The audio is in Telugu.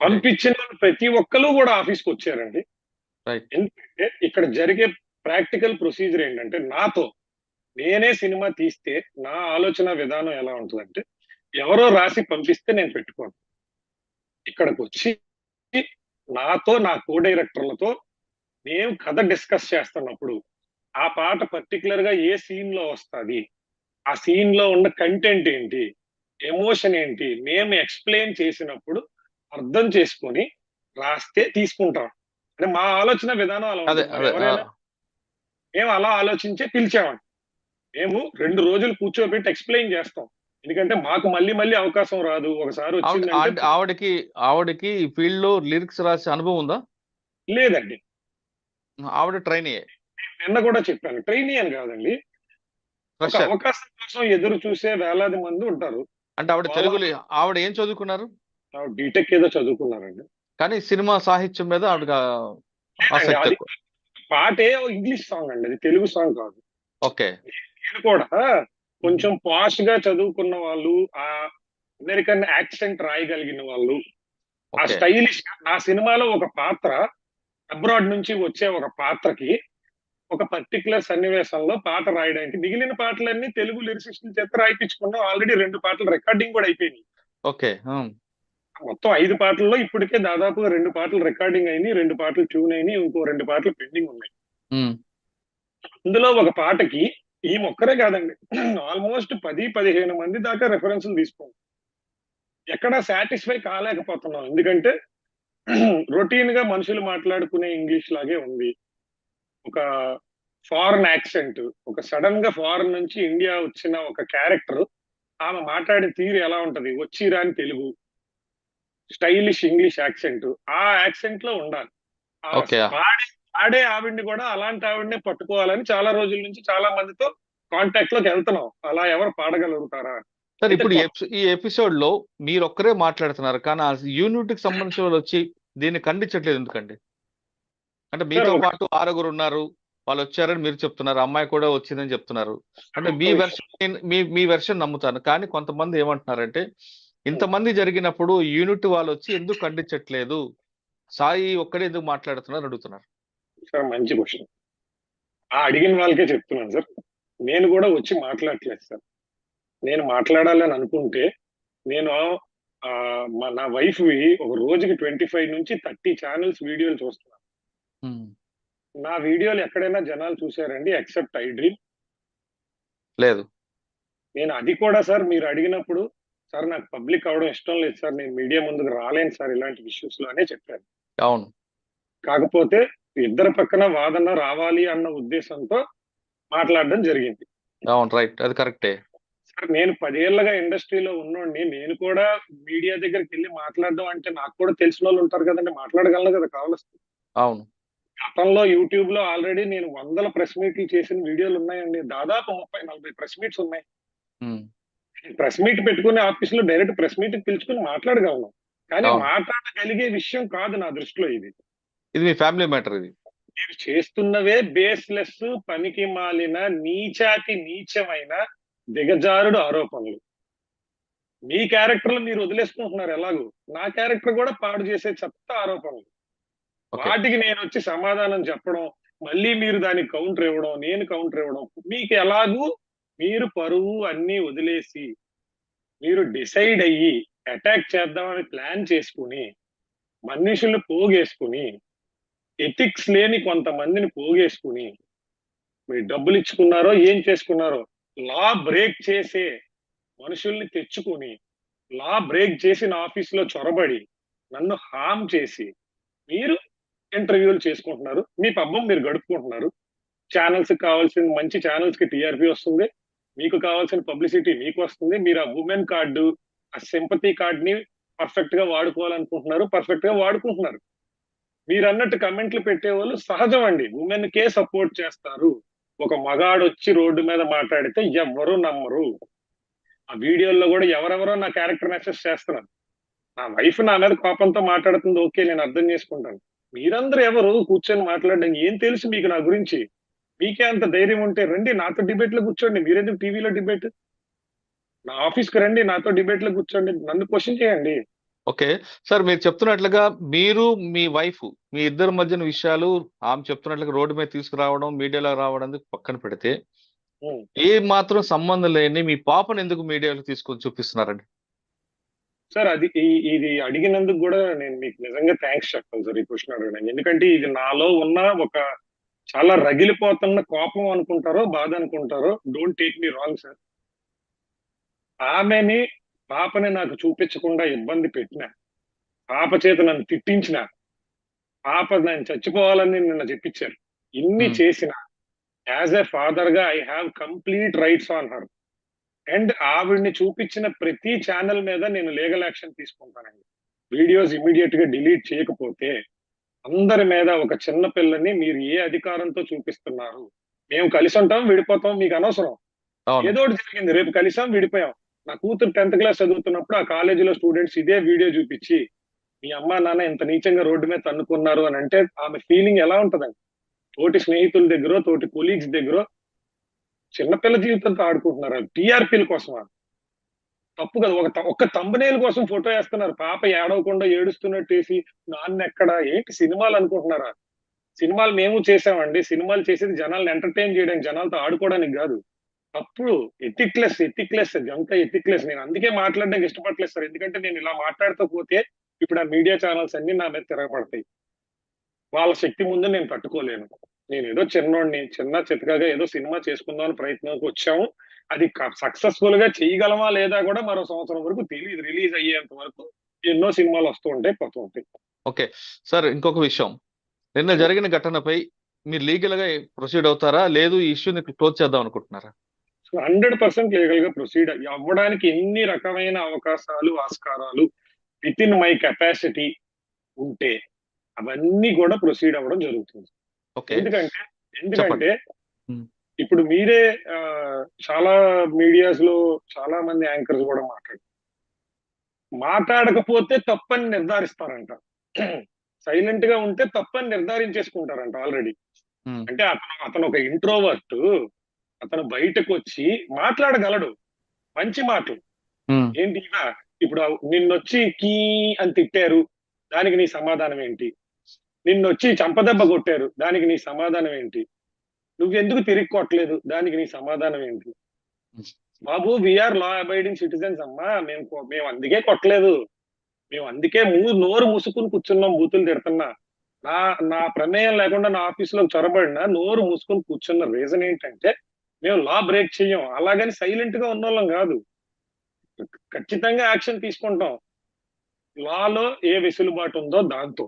పంపించిన ప్రతి ఒక్కరు కూడా ఆఫీస్కి వచ్చారండి. Right. ఎందుకంటే ఇక్కడ జరిగే ప్రాక్టికల్ ప్రొసీజర్ ఏంటంటే నాతో నేనే సినిమా తీస్తే నా ఆలోచన విధానం ఎలా ఉంటుందంటే ఎవరో రాసి పంపిస్తే నేను పెట్టుకోను. ఇక్కడికి వచ్చి నాతో నా కో డైరెక్టర్లతో మేము కథ డిస్కస్ చేస్తున్నప్పుడు ఆ పాట పర్టికులర్గా ఏ సీన్లో వస్తుంది? ఆ సీన్లో ఉన్న కంటెంట్ ఏంటి? ఎమోషన్ ఏంటి? మేము ఎక్స్ప్లెయిన్ చేసినప్పుడు అర్థం చేసుకొని రాస్తే తీసుకుంటాం. అంటే మా ఆలోచన విధానం అలా మేము అలా ఆలోచించే పిలిచామండి మేము రెండు రోజులు కూర్చోబెట్టి ఎక్స్ప్లెయిన్ చేస్తాం. ఎందుకంటే మాకు మళ్ళీ మళ్ళీ అవకాశం రాదు. ఒకసారి ఆవిడకి ఆవిడకి ఫీల్డ్లో లిరిక్స్ రాసే అనుభవం ఉందా? లేదండి. ఆవిడ ట్రైన్ నిన్న కూడా చెప్పాను. ట్రైనీ అని కాదండి. అవకాశం కోసం ఎదురు చూసే వేలాది మంది ఉంటారు. అంటే ఆవిడ తెలుగు ఆవిడ ఏం చదువుకున్నారు? బీటెక్ ఏదో చదువుకున్నారండి. కానీ సినిమా సాహిత్యం మీద ఆవిడ పాటే ఇంగ్లీష్ సాంగ్ అండి అది తెలుగు సాంగ్ కాదు. ఓకే. నేను కూడా కొంచెం పాష్గా చదువుకున్న వాళ్ళు ఆ అమెరికన్ యాక్సెంట్ రాయగలిగిన వాళ్ళు ఆ స్టైలిష్ నా సినిమాలో ఒక పాత్ర అబ్రాడ్ నుంచి వచ్చే ఒక పాత్రకి ఒక పర్టికులర్ సన్నివేశంలో పాట రాయడానికి మిగిలిన పాటలన్నీ తెలుగు లిరిసిస్టుల చేత రాయిపించుకున్నాం. ఆల్రెడీ రెండు పాటలు రికార్డింగ్ కూడా అయిపోయినాయి. ఓకే. మొత్తం ఐదు పాటల్లో ఇప్పటికే దాదాపుగా రెండు పాటలు రికార్డింగ్ అయినాయి రెండు పాటలు ట్యూన్ అయినాయి ఇంకో రెండు పాటలు పెండింగ్ ఉన్నాయి. ఇందులో ఒక పాటకి ఈ మొక్కరే కాదండి ఆల్మోస్ట్ పది పదిహేను మంది దాకా రెఫరెన్స్లు తీసుకోండి. ఎక్కడ సాటిస్ఫై కాలేకపోతున్నాం. ఎందుకంటే రొటీన్గా మనుషులు మాట్లాడుకునే ఇంగ్లీష్ లాగే ఉంది. ఒక ఫారెన్ యాక్సెంట్ ఒక సడన్గా ఫారెన్ నుంచి ఇండియా వచ్చిన ఒక క్యారెక్టర్ ఆమె మాట్లాడే తీరు ఎలా ఉంటది? వచ్చి రాని తెలుగు స్టైలిష్ ఇంగ్లీష్ యాక్సెంట్. ఆ యాక్సెంట్లో ఉండాలి. ఆ Okay. పాడే పాడే ఆవిడ్ని కూడా అలాంటి ఆవిడనే పట్టుకోవాలని చాలా రోజుల నుంచి చాలా మందితో కాంటాక్ట్లోకి వెళ్తున్నాం. అలా ఎవరు పాడగలుగుతారా? సార్ ఇప్పుడు ఈ ఎపిసోడ్లో మీరు ఒక్కరే మాట్లాడుతున్నారు కానీ ఆ యూనిట్కి సంబంధించిన వాళ్ళు వచ్చి దీన్ని ఖండించట్లేదు ఎందుకండి? అంటే మీతో పాటు ఆరుగురు ఉన్నారు వాళ్ళు వచ్చారని మీరు చెప్తున్నారు అమ్మాయి కూడా వచ్చిందని చెప్తున్నారు. అంటే మీ వెర్షన్ మీ మీ వెర్షన్ నమ్ముతాను కానీ కొంతమంది ఏమంటున్నారంటే ఇంతమంది జరిగినప్పుడు యూనిట్ వాళ్ళు వచ్చి ఎందుకు ఖండించట్లేదు? సాయి ఒక్కడే ఎందుకు మాట్లాడుతున్నారు? అడుగుతున్నారు. సార్ మంచి క్వశ్చన్. ఆ అడిగిన వాళ్ళకే చెప్తున్నాను సార్. నేను కూడా వచ్చి మాట్లాడట్లేదు సార్. నేను మాట్లాడాలని అనుకుంటే నేను మా నా వైఫ్ ఒక రోజుకి ట్వంటీ ఫైవ్ నుంచి థర్టీ ఛానల్స్ వీడియోలు చూస్తున్నాను నా వీడియోలు ఎక్కడైనా జనాలు చూసారండి ఎక్సెప్ట్ ఐ డ్రీమ్. లేదు. నేను అది కూడా సార్ మీరు అడిగినప్పుడు సార్ నాకు పబ్లిక్ అవడం ఇష్టం లేదు సార్. నేను మీడియా ముందుకు రాలేను సార్ ఇలాంటి ఇష్యూస్లో అనే చెప్పాను. అవును. కాకపోతే ఇద్దరు పక్కన వాదన రావాలి అన్న ఉద్దేశంతో మాట్లాడడం జరిగింది. అవును రైట్. అది కరెక్టే. సార్ నేను పదేళ్ళుగా ఇండస్ట్రీలో ఉన్నోడిని. నేను కూడా మీడియా దగ్గరికి వెళ్ళి మాట్లాడడం అంటే నాకు కూడా తెలిసిన వాళ్ళు ఉంటారు కదండి. మాట్లాడగలను కదా కావాల్సి అవును. గతంలో యూట్యూబ్లో ఆల్రెడీ నేను వందల ప్రెస్ మీట్లు చేసిన వీడియోలు ఉన్నాయండి. దాదాపు ముప్పై నలభై ప్రెస్ మీట్స్ ఉన్నాయి. ప్రెస్ మీట్ పెట్టుకుని ఆఫీస్లో డైరెక్ట్ ప్రెస్ మీట్ పిలుచుకుని మాట్లాడగలను కానీ. మాట్లాడగలిగే విషయం కాదు నా దృష్టిలో ఇది. ఇది మీ ఫ్యామిలీ మ్యాటర్ ఇది. మీరు చేస్తున్నవే బేస్లెస్ పనికి మాలిన నీచాతి నీచమైన దిగజారుడు ఆరోపణలు. మీ క్యారెక్టర్లు మీరు వదిలేసుకుంటున్నారు ఎలాగూ? నా క్యారెక్టర్ కూడా పాడు చేసే చెత్త ఆరోపణలు. వాటికి నేను వచ్చి సమాధానం చెప్పడం మళ్ళీ మీరు దానికి కౌంటర్ ఇవ్వడం నేను కౌంటర్ ఇవ్వడం మీకు ఎలాగూ మీరు పరువు అన్ని వదిలేసి మీరు డిసైడ్ అయ్యి అటాక్ చేద్దామని ప్లాన్ చేసుకుని మనుషులు పోగేసుకుని ఎథిక్స్ లేని కొంతమందిని పోగేసుకుని మీరు డబ్బులు ఇచ్చుకున్నారో ఏం చేసుకున్నారో లా బ్రేక్ చేసే మనుషుల్ని తెచ్చుకుని లా బ్రేక్ చేసిన నా ఆఫీస్లో చొరబడి నన్ను హామ్ చేసి మీరు ఇంటర్వ్యూలు చేసుకుంటున్నారు మీ పబ్బం మీరు గడుపుకుంటున్నారు ఛానల్స్ కావాల్సిన మంచి ఛానల్స్కి టీఆర్పీ వస్తుంది మీకు కావాల్సిన పబ్లిసిటీ మీకు వస్తుంది. మీరు ఆ ఉమెన్ కార్డు ఆ సింపతి కార్డ్ని పర్ఫెక్ట్గా వాడుకోవాలనుకుంటున్నారు పర్ఫెక్ట్గా వాడుకుంటున్నారు. మీరు అన్నట్టు కమెంట్లు పెట్టే వాళ్ళు సహజం అండి. ఉమెన్ కే సపోర్ట్ చేస్తారు. ఒక మగాడు వచ్చి రోడ్డు మీద మాట్లాడితే ఎవరు నమ్మరు. ఆ వీడియోల్లో కూడా ఎవరెవరో నా క్యారెక్టర్ మెసేజ్ చేస్తున్నారు. నా వైఫ్ నా మీద కోపంతో మాట్లాడుతుంది ఓకే నేను అర్థం చేసుకుంటాను. మీరందరూ ఎవరు కూర్చొని మాట్లాడడం ఏం తెలుసు మీకు నా గురించి? మీకే అంత ధైర్యం ఉంటే రండి నాతో డిబేట్లో కూర్చోండి. మీరెందుకు టీవీలో డిబేట్? నా ఆఫీస్కి రండి నాతో డిబేట్లో కూర్చోండి. నన్ను క్వశ్చన్ చేయండి. ఓకే. సార్ మీరు చెప్తున్నట్లుగా మీరు మీ వైఫ్ మీ ఇద్దరి మధ్యన విషయాలు ఆమె చెప్తున్నట్లుగా రోడ్డు మీద తీసుకురావడం మీడియాలో రావడం పక్కన పెడితే. ఏ మాత్రం సంబంధం లేని మీ పాపను ఎందుకు మీడియాలో తీసుకొని చూపిస్తున్నారండి? సార్ అది ఇది అడిగినందుకు కూడా నేను మీకు నిజంగా థ్యాంక్స్ చెప్పాలి సార్ ఈ క్వశ్చన్ అడగడానికి. ఎందుకంటే ఇది నాలో ఉన్న ఒక చాలా రగిలిపోతున్న కోపం అనుకుంటారో బాధ అనుకుంటారో don't take me wrong sir ఆమెని పాపని నాకు చూపించకుండా ఇబ్బంది పెట్టిన పాప చేత నన్ను తిట్టించిన పాప నేను చచ్చిపోవాలని నిన్న చెప్పించారు. ఇన్ని. చేసిన as a ఫాదర్గా I have complete rights on her and ఆవిడ్ని చూపించిన ప్రతి ఛానల్ మీద నేను లీగల్ యాక్షన్ తీసుకుంటానండి. వీడియోస్ ఇమీడియట్గా డిలీట్ చేయకపోతే అందరి మీద ఒక చిన్న పిల్లని మీరు ఏ అధికారంతో చూపిస్తున్నారు? మేము కలిసి ఉంటాం విడిపోతాం మీకు అనవసరం. ఏదో ఒకటి జరిగింది. రేపు కలిసాం విడిపోయాం. నా కూతురు టెన్త్ క్లాస్ చదువుతున్నప్పుడు ఆ కాలేజీలో స్టూడెంట్స్ ఇదే వీడియో చూపించి మీ అమ్మా నాన్న ఇంత నీచంగా రోడ్డు మీద తన్నుకున్నారు అని అంటే ఆమె ఫీలింగ్ ఎలా ఉంటదండి? తోటి స్నేహితుల దగ్గర తోటి కొలీగ్స్ దగ్గర చిన్నపిల్ల జీవితంతో ఆడుకుంటున్నారు? టీఆర్పీల కోసం తప్పు కదా. ఒక త- ఒక్క తంబనేల్ కోసం ఫోటో వేస్తున్నారు. పాప ఏడవకుండా ఏడుస్తున్నట్టు వేసి నాన్న ఎక్కడ ఏంటి సినిమాలు అనుకుంటున్నారా? సినిమాలు మేము చేసామండి. సినిమాలు చేసేది జనాలను ఎంటర్టైన్ చేయడానికి జనాలతో ఆడుకోవడానికి కాదు. తప్పుడు ఎథిక్లెస్ ఎథిక్లెస్ అంతా ఎథిక్లెస్ నేను అందుకే మాట్లాడడానికి ఇష్టపడలేదు సార్. ఎందుకంటే నేను ఇలా మాట్లాడుతూ పోతే ఇప్పుడు ఆ మీడియా ఛానల్స్ అన్ని నా మీద తిరగబడతాయి. వాళ్ళ శక్తి ముందు నేను తట్టుకోలేను. నేను ఏదో చిన్నోడిని చిన్న చితకగా ఏదో సినిమా చేసుకుందామని ప్రయత్నంకి వచ్చాము అది సక్సెస్ఫుల్గా చేయగలమా లేదా కూడా మరో సంవత్సరం వరకు తెలియదు రిలీజ్ అయ్యేంత వరకు ఎన్నో సినిమాలు వస్తూ ఉంటాయి పోతూ ఉంటాయి. ఓకే. సార్ ఇంకొక విషయం. నిన్న జరిగిన ఘటనపై మీరు లీగల్గా ప్రొసీడ్ అవుతారా? లేదు ఈ ఇష్యూని క్లోజ్ చేద్దాం అనుకుంటున్నారా? హండ్రెడ్ పర్సెంట్ లీగల్గా ప్రొసీడ్ అవ్వడానికి ఎన్ని రకమైన అవకాశాలు ఆస్కారాలు విత్ ఇన్ మై కెపాసిటీ ఉంటే అవన్నీ కూడా ప్రొసీడ్ అవ్వడం జరుగుతుంది. ఓకే. ఎందుకంటే ఎందుకంటే. ఇప్పుడు మీరే చాలా మీడియాస్లో చాలా మంది యాంకర్స్ కూడా మాట్లాడు మాట్లాడకపోతే తప్పని నిర్ధారిస్తారంట. సైలెంట్గా ఉంటే తప్పని నిర్ధారించేసుకుంటారంట ఆల్రెడీ. అంటే అతను అతను ఒక ఇంట్రోవర్ట్ అతను బయటకు వచ్చి మాట్లాడగలడు. మంచి మాటలు. ఏంటి ఇప్పుడు నిన్నొచ్చి కీ అని తిట్టారు. దానికి నీ సమాధానం ఏంటి? నిన్నొచ్చి చంపదెబ్బ కొట్టారు. దానికి నీ సమాధానం ఏంటి? నువ్వెందుకు తిరిగి కొట్టలేదు దానికి నీ సమాధానం ఏంటి? బాబు we are law abiding citizens అమ్మా. మేము మేము అందుకే కొట్టలేదు. మేము అందుకే మూ నోరు మూసుకుని కూర్చున్నాం బూతులు తిడుతున్నా. నా నా ప్రమేయం లేకుండా నా ఆఫీస్లో చొరబడినా నోరు మూసుకుని కూర్చున్న రీజన్ ఏంటంటే మేము లా బ్రేక్ చెయ్యం. అలాగని సైలెంట్గా ఉన్న వాళ్ళం కాదు. ఖచ్చితంగా యాక్షన్ తీసుకుంటాం. లాలో ఏ వెసులుబాటు ఉందో దాంతో.